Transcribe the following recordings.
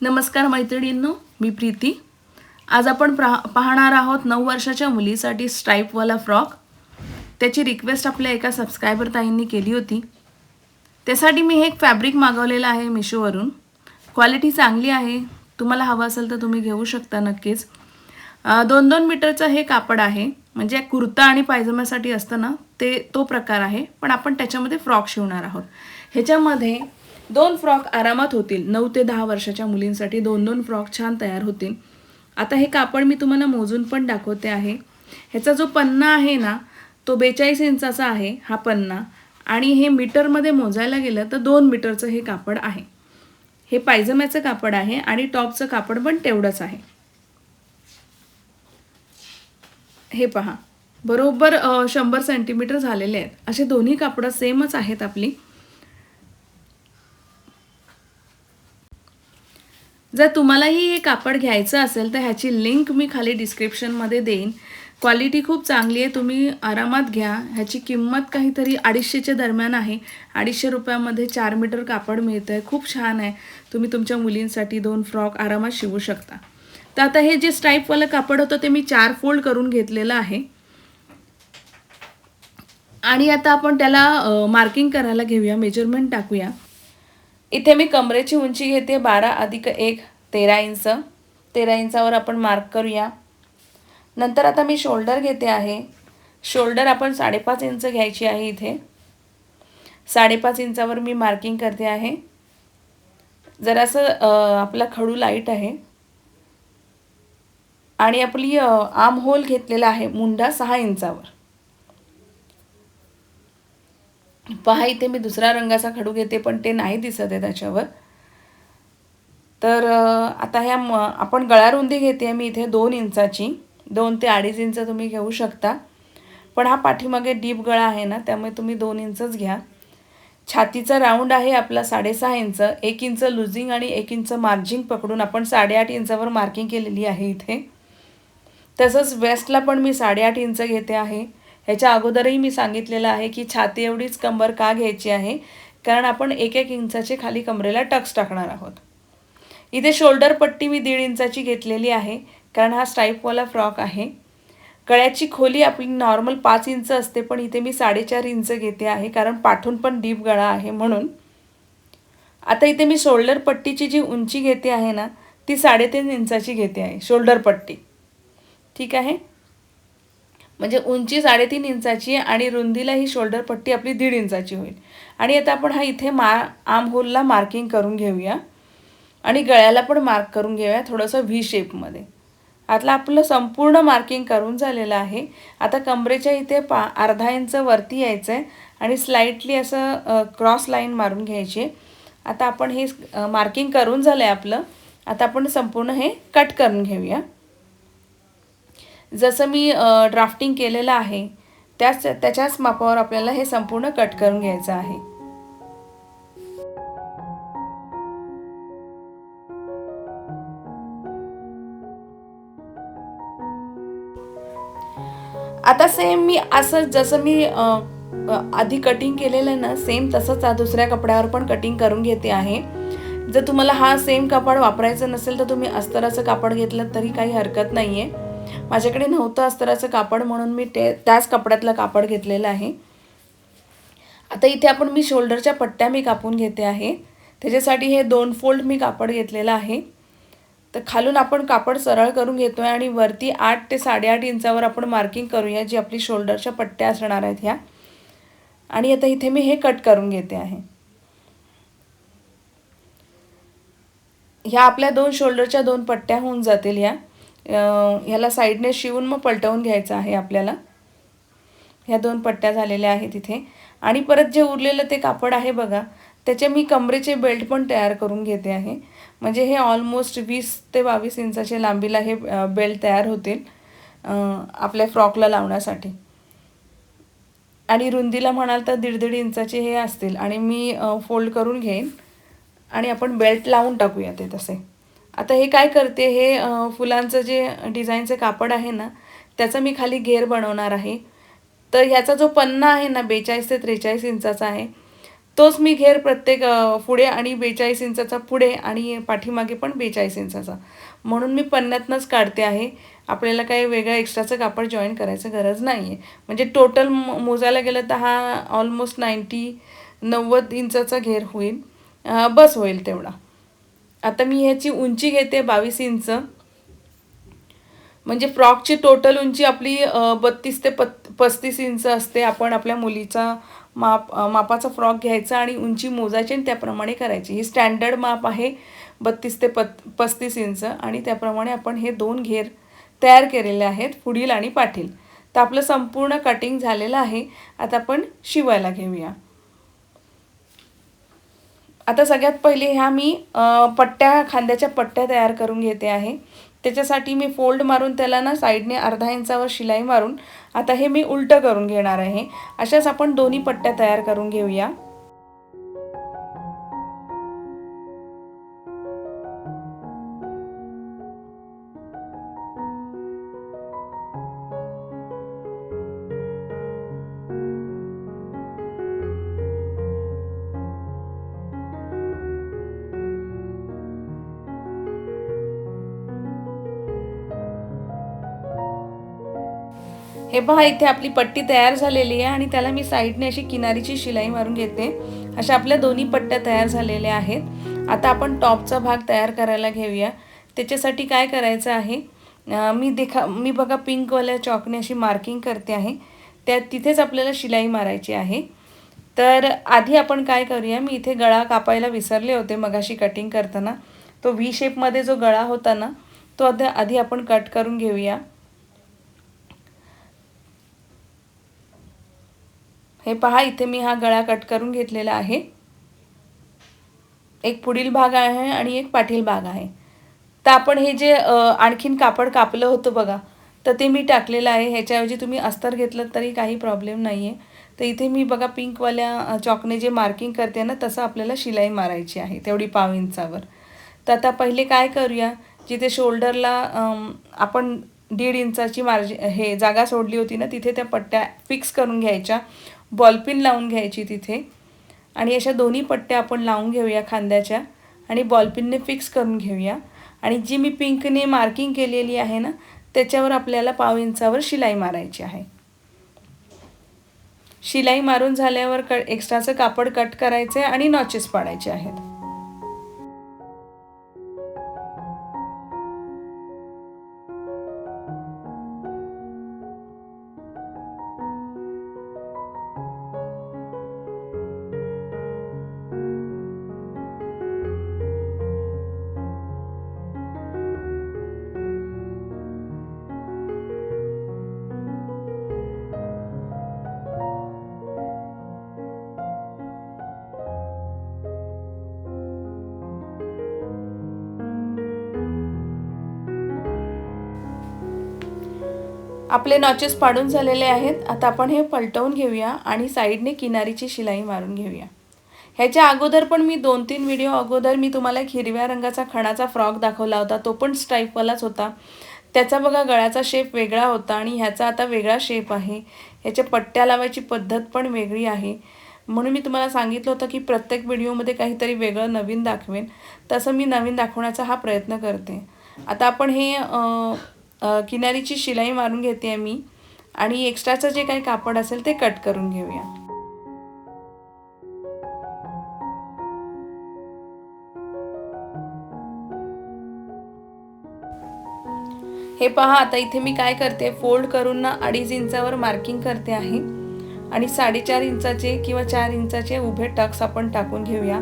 नमस्कार मैत्रिणींनो मी प्रीती. आज आपण प्रा पाहणार आहोत नऊ वर्षाच्या मुलीसाठी स्ट्राईपवाला फ्रॉक. त्याची रिक्वेस्ट आपल्या एका सबस्क्रायबर ताईंनी केली होती. त्यासाठी मी हे एक फॅब्रिक मागवलेलं आहे मिशोवरून. क्वालिटी चांगली आहे. तुम्हाला हवं असेल तर तुम्ही घेऊ शकता नक्कीच. दोन दोन मीटरचं हे कापड आहे. म्हणजे कुर्ता आणि पायजम्यासाठी असतं ना ते तो प्रकार आहे. पण आपण त्याच्यामध्ये फ्रॉक शिवणार आहोत. ह्याच्यामध्ये दोन फ्रॉक आरामात होतील. नऊ ते दहा वर्षाच्या मुलींसाठी दोन दोन फ्रॉक छान तयार होतील. आता हे कापड मी तुम्हाला मोजून पण दाखवते आहे. ह्याचा जो पन्ना आहे ना तो बेचाळीस इंचाचा आहे हा पन्ना. आणि हे मीटरमध्ये मोजायला गेलं तर दोन मीटरचं हे कापड आहे. हे पायजम्याचं कापड आहे आणि टॉपचं कापड पण तेवढंच आहे. हे पहा. बरोबर शंभर सेंटीमीटर झालेले आहेत. असे दोन्ही कापडं सेमच आहेत आपली. जर तुम्हालाही हे कापड घ्यायचं असेल तर ह्याची लिंक मी खाली डिस्क्रिप्शनमध्ये देईन. क्वालिटी खूप चांगली आहे तुम्ही आरामात घ्या. ह्याची किंमत काहीतरी अडीचशेच्या दरम्यान आहे. अडीचशे रुपयामध्ये चार मीटर कापड मिळतं आहे खूप छान आहे. तुम्ही तुमच्या मुलींसाठी दोन फ्रॉक आरामात शिवू शकता. तर आता हे जे स्ट्राईपवालं कापड होतं ते मी चार फोल्ड करून घेतलेलं आहे. आणि आता आपण त्याला मार्किंग करायला घेऊया मेजरमेंट टाकूया. इथे मी कमरेची उंची घेते बारा अधिक एक तेरा इंच. तेरा इंचावर आपण मार्क करूया. नंतर आता मी शोल्डर घेते आहे. शोल्डर आपण साडेपाच इंच घ्यायची आहे इथे. साडेपाच इंचावर मी मार्किंग करते आहे. जरासं आपला खडू लाइट आहे. आणि आपली आम होल घेतलेला आहे मुंडा सहा इंचावर. पहा इथे मी दुसऱ्या रंगाचा खडू घेते पण ते नाही दिसत आहे त्याच्यावर. तर आता ह्या म आपण गळारुंदी घेते मी इथे दोन इंचाची दोन ते अडीच इंच तुम्ही घेऊ शकता. पण हा पाठीमागे डीप गळा आहे ना त्यामुळे तुम्ही दोन इंचच घ्या. छातीचा राऊंड आहे आपला साडेसहा इंच एक इंच लुझिंग आणि एक इंच मार्जिंग पकडून आपण साडेआठ इंचावर मार्किंग केलेली आहे इथे. तसंच वेस्टला पण मी साडेआठ इंच घेते आहे. ह्याच्या अगोदरही मी सांगितलेलं आहे की छाती एवढीच कंबर का घ्यायची आहे? कारण आपण एक एक इंचाचे खाली कमरेला टक्स टाकणार आहोत. इथे शोल्डर पट्टी मी दीड इंचाची घेतलेली आहे कारण हा स्टाईपवाला फ्रॉक आहे. गळ्याची खोली आपली नॉर्मल पाच इंच असते पण इथे मी साडेचार इंच घेते आहे कारण पाठून पण डीप गळा आहे म्हणून. आता इथे मी शोल्डर पट्टीची जी उंची घेते आहे ना ती साडेतीन इंचाची घेते आहे शोल्डर पट्टी. ठीक आहे? म्हणजे उंची साडेतीन इंचाची आहे आणि रुंदीला ही शोल्डर पट्टी आपली दीड इंचाची होईल. आणि आता आपण हा इथे मा आम होलला मार्किंग करून घेऊया. आणि गळ्याला पण मार्क करून घेऊया थोडंसं व्ही शेपमध्ये आता आपलं संपूर्ण मार्किंग करून झालेलं आहे. आता कमरेच्या इथे पा अर्धा इंच वरती यायचं आहे आणि स्लाइटली असं क्रॉस लाईन मारून घ्यायची. आहे आता आपण हे मार्किंग करून झालं आहे आपलं. आता आपण संपूर्ण हे कट करून घेऊया. जसं मी ड्राफ्टिंग केलेलं आहे त्याच त्याच्याच मापावर आपल्याला हे संपूर्ण कट करून घ्यायचं आहे. आता सेम मी असं जसं मी आधी कटिंग केलेलं आहे ना सेम तसंच दुसऱ्या कपड्यावर पण कटिंग करून घेते आहे. जर तुम्हाला हा सेम कापड वापरायचं नसेल तर तुम्ही अस्तराचं कापड घेतलं तरी काही हरकत नाही आहे माझ्याकडे नव्हतं अस्तराचं कापड म्हणून मी ते त्याच कपड्यातलं कापड घेतलेलं आहे. आता इथे आपण मी शोल्डरच्या पट्ट्या मी कापून घेते आहे. त्याच्यासाठी हे दोन फोल्ड मी कापड घेतलेलं आहे. तर खालून आपण कापड सरळ करून घेतो आहे आणि वरती आठ ते साडेआठ इंचावर आपण मार्किंग करूया जी आपली शोल्डरच्या पट्ट्या असणार आहेत ह्या. आणि आता इथे मी हे कट करून घेते आहे. ह्या आपल्या दोन शोल्डरच्या दोन पट्ट्या होऊन जातील ह्या. ह्याला साईडने शिवून मग पलटवून घ्यायचं आहे आपल्याला. ह्या दोन पट्ट्या झालेल्या आहेत इथे. आणि परत जे उरलेलं ते कापड आहे बघा त्याचे मी कमरेचे बेल्ट पण तयार करून घेते आहे. म्हणजे हे ऑलमोस्ट वीस ते बावीस इंचाच्या लांबीला हे बेल्ट तयार होतील आपल्या फ्रॉकला लावण्यासाठी. आणि रुंदीला म्हणाल तर दीड दीड इंचाचे हे असतील. आणि मी फोल्ड करून घेईन. आणि आपण बेल्ट लावून टाकूया ते तसे. आता हे काय करते हे फुलांचं जे डिझाईनचं कापड आहे ना त्याचं मी खाली घेर बनवणार आहे. तर ह्याचा जो पन्ना आहे ना बेचाळीस ते त्रेचाळीस इंचाचा आहे तोच मी घेर प्रत्येक पुढे आणि बेचाळीस इंचाचा पुढे आणि पाठीमागे पण बेचाळीस इंचाचा. म्हणून मी पन्नातनंच काढते आहे. आपल्याला काही वेगळं एक्स्ट्राचं कापड जॉईन करायचं गरज नाही आहे म्हणजे टोटल मोजायला गेलं तर हा ऑलमोस्ट नाईंटी नव्वद इंचाचा घेर होईल. बस होईल तेवढा. आता मी ह्याची उंची घेते बावीस इंच. म्हणजे फ्रॉकची टोटल उंची आपली बत्तीस ते पत् पस्तीस इंच असते. आपण आपल्या मुलीचा माप मापाचा फ्रॉक घ्यायचा आणि उंची मोजायची आणि त्याप्रमाणे करायची. ही स्टँडर्ड माप आहे बत्तीस ते पत् पस्तीस इंच आणि त्याप्रमाणे आपण हे दोन घेर तयार केलेले आहेत पुढील आणि पाठील तर आपलं संपूर्ण कटिंग झालेलं आहे. आता आपण शिवायला घेऊया. आता सगळ्यात पहिले ह्या मी पट्ट्या खांद्याच्या पट्ट्या तयार करून घेते आहे. त्याच्यासाठी मी फोल्ड मारून त्याला ना साईडने अर्धा इंचावर शिलाई मारून आता हे मी उलटं करून घेणार आहे. अशाच आपण दोन्ही पट्ट्या तयार करून घेऊया. हे पहा इथे आपली पट्टी तयार झालेली आहे आणि त्याला मी साईडने अशी किनारीची शिलाई मारून घेते. अशा आपल्या दोन्ही पट्ट्या तयार झालेल्या आहेत. आता आपण टॉपचा भाग तयार करायला घेऊया. त्याच्यासाठी काय करायचं आहे? मी देखा मी बघा पिंकवाल्या चॉकने अशी मार्किंग करते आहे. त्या तिथेच आपल्याला शिलाई मारायची आहे. तर आधी आपण काय करूया? मी इथे गळा कापायला विसरले होते मगाशी कटिंग करताना. तो व्ही शेपमध्ये जो गळा होता ना तो आता आधी आपण कट करून घेऊया. हे पहा इथे मी हा गळा कट करून घेतलेला आहे. एक पुढील भाग आहे आणि एक पाठील भाग आहे. तर आपण हे जे आणखीन कापड कापलं होतं बघा तर ते मी टाकलेलं आहे. ह्याच्याऐवजी तुम्ही अस्तर घेतलं तरी काही प्रॉब्लेम नाही आहे तर इथे मी बघा पिंकवाल्या चॉकने जे मार्किंग करते ना तसं आपल्याला शिलाई मारायची आहे तेवढी पाव इंचावर. तर आता पहिले काय करूया जिथे शोल्डरला आपण दीड इंचाची मार्जि हे जागा सोडली होती ना तिथे त्या पट्ट्या फिक्स करून घ्यायच्या. बॉलपिन लावून घ्यायची तिथे. आणि अशा दोन्ही पट्ट्या आपण लावून घेऊया खांद्याच्या. आणि बॉलपिनने फिक्स करून घेऊया. आणि जी मी पिंकने मार्किंग केलेली आहे ना त्याच्यावर आपल्याला पाव इंचावर शिलाई मारायची आहे. शिलाई मारून झाल्यावर क एक्स्ट्राचं कापड कट करायचं आहे आणि नॉचेस पाडायचे आहेत. आपले नॉचेस पाडून झालेले आहेत. आता आपण हे पलटवून घेऊया आणि साईडने किनारीची शिलाई मारून घेऊया. ह्याच्या अगोदर पण मी दोन तीन व्हिडिओ अगोदर मी तुम्हाला एक हिरव्या रंगाचा खणाचा फ्रॉक दाखवला होता. तो पण स्ट्राईपवालाच होता. त्याचा बघा गळ्याचा शेप वेगळा होता आणि ह्याचा आता वेगळा शेप आहे. ह्याच्या पट्ट्या लावायची पद्धत पण वेगळी आहे. म्हणून मी तुम्हाला सांगितलं होतं की प्रत्येक व्हिडिओमध्ये काहीतरी वेगळं नवीन दाखवेन. तसं मी नवीन दाखवण्याचा हा प्रयत्न करते. आता आपण हे किनारीची शिलाई मारून घेते आहे मी. आणि एक्स्ट्राचं जे काही कापड असेल ते कट करून घेऊया. हे पहा आता इथे मी काय करते फोल्ड करून ना अडीच इंचावर मार्किंग करते आहे. आणि साडेचार इंचाचे किंवा चार इंचाचे उभे टक्स आपण टाकून घेऊया.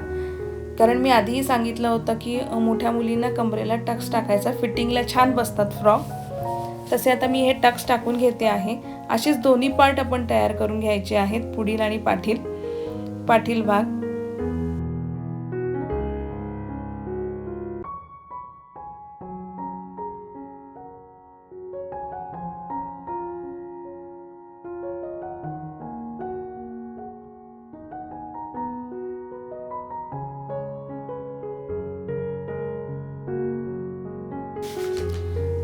कारण मी आधीही सांगितलं होतं की मोठ्या मुलींना कमरेला टक्स टाकायचा फिटिंगला छान बसतात फ्रॉक. तसे आता मी हे टक्स टाकून घेते आहे. असेच दोन्ही पार्ट आपण तयार करून घ्यायचे आहेत पुढील आणि पाठील पाठील भाग.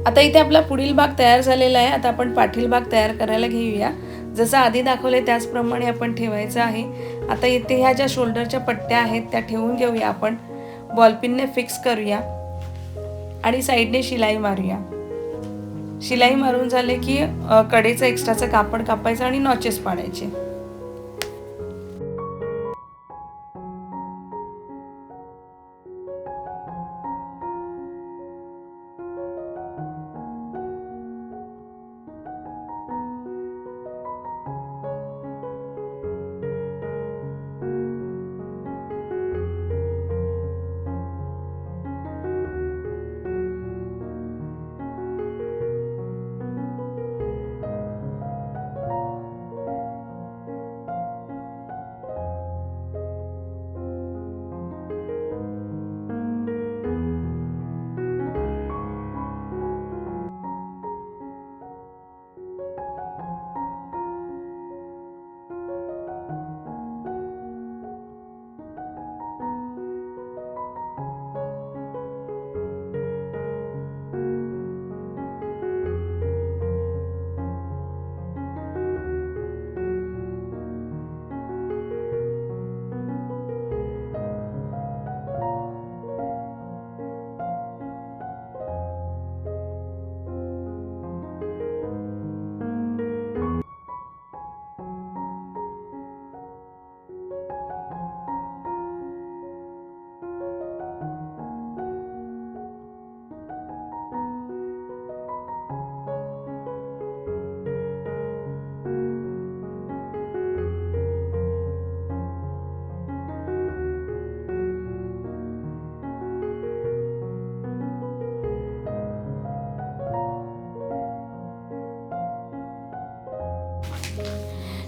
आता इथे आपला पुढील भाग तयार झालेला आहे. आता आपण पाठील भाग तयार करायला घेऊया. जसं आधी दाखवले त्याचप्रमाणे आपण ठेवायचं आहे. आता इथे ह्या ज्या शोल्डरच्या पट्ट्या आहेत त्या ठेवून घेऊया आपण. बॉलपिनने फिक्स करूया. आणि साईडने शिलाई मारूया. शिलाई मारून झाले की कडेचं एक्स्ट्राचं कापड कापायचं आणि नॉचेस पाडायचे.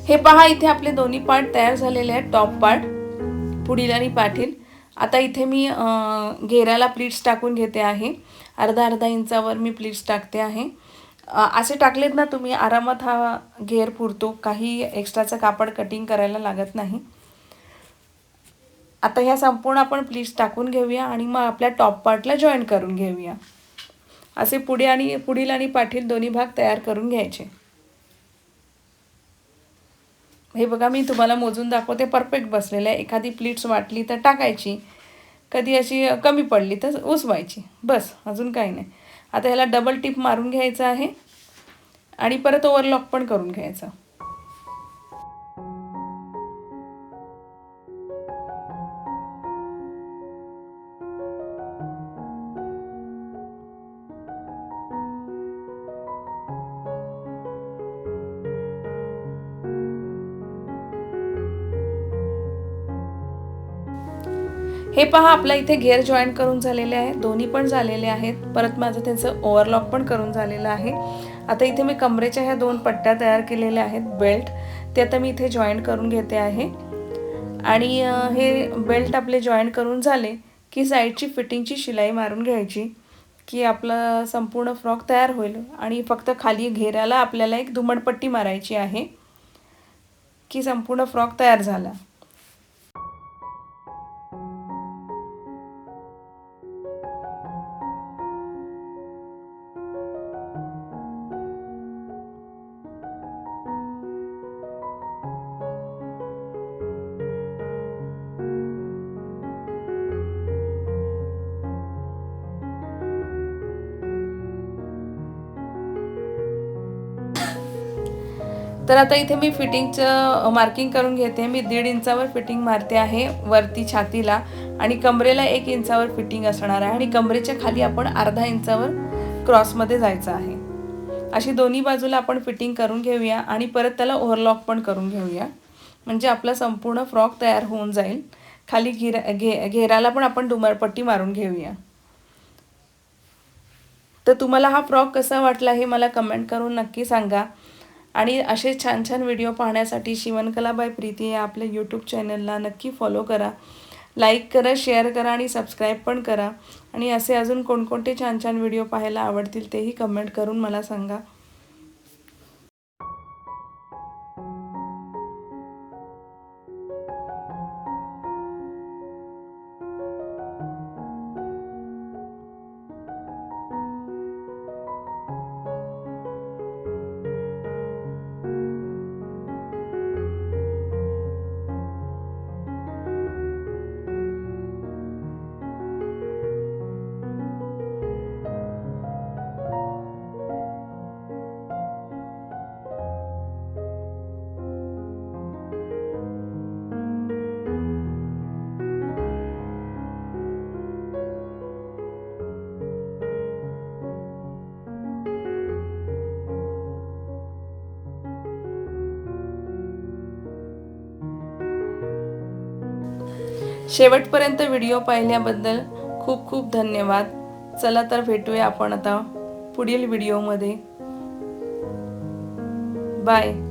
हे पहा इथे आपले दोन्ही पार्ट तयार झालेले आहेत. टॉप पार्ट पुढील आणि पाठील. आता इथे मी घेराला प्लीट्स टाकून घेते आहे. अर्धा अर्धा इंचावर मी प्लीट्स टाकते आहे. असे टाकलेत ना तुम्ही आरामात हा घेर पुरतो. काही एक्स्ट्राचं कापड कटिंग करायला लागत नाही. आता ह्या संपूर्ण आपण प्लीट्स टाकून घेऊया आणि मग आपल्या टॉप पार्टला जॉईन करून घेऊया. असे पुढे आणि पुढील आणि पाठील दोन्ही भाग तयार करून घ्यायचे. हे बघा मी तुम्हाला मोजून दाखवते. परफेक्ट बसलेलं आहे एखादी प्लीट्स वाटली तर टाकायची. कधी अशी कमी पडली तर उसवायची. बस अजून काही नाही. आता ह्याला डबल टिप मारून घ्यायचं आहे. आणि परत ओवरलॉक पण करून घ्यायचं. हे पहा आपल्या इथे घेर जॉईन करून झालेले आहे. दोन्ही पण झालेले आहेत. परत माझं त्यांचं ओव्हरलॉक पण करून झालेलं आहे. आता इथे मी कमरेच्या ह्या दोन पट्ट्या तयार केलेल्या आहेत बेल्ट ते आता मी इथे जॉईन करून घेते आहे. आणि हे बेल्ट आपले जॉईन करून झाले की साईडची फिटिंगची शिलाई मारून घ्यायची की आपला संपूर्ण फ्रॉक तयार होईल. आणि फक्त खाली घेराला आपल्याला एक धुमडपट्टी मारायची आहे की संपूर्ण फ्रॉक तयार झाला. तर आता इथे मी फिटिंगचं मार्किंग करून घेते. मी दीड इंचावर फिटिंग मारते आहे वरती छातीला. आणि कमरेला एक इंचावर फिटिंग असणार आहे. आणि कमरेच्या खाली आपण अर्धा इंचावर क्रॉसमध्ये जायचं आहे. अशी दोन्ही बाजूला आपण फिटिंग करून घेऊया. आणि परत त्याला ओव्हरलॉक पण करून घेऊया. म्हणजे आपला संपूर्ण फ्रॉक तयार होऊन जाईल. खाली घेरा घे घेराला पण आपण डुमरपट्टी मारून घेऊया. तर तुम्हाला हा फ्रॉक कसा वाटला हे मला कमेंट करून नक्की सांगा. आणि असे छान छान व्हिडिओ पाहण्यासाठी शिवणकला बाय प्रीती या आपल्या यूट्यूब चॅनलला नक्की फॉलो करा. लाईक करा शेअर करा आणि सबस्क्राईब पण करा. आणि असे अजून कोणकोणते छान छान व्हिडिओ पाहायला आवडतील तेही कमेंट करून मला सांगा. शेवटपर्यंत व्हिडिओ पाहिल्याबद्दल खूप खूप धन्यवाद. चला तर भेटूया आपण आता पुढील व्हिडिओमध्ये. बाय.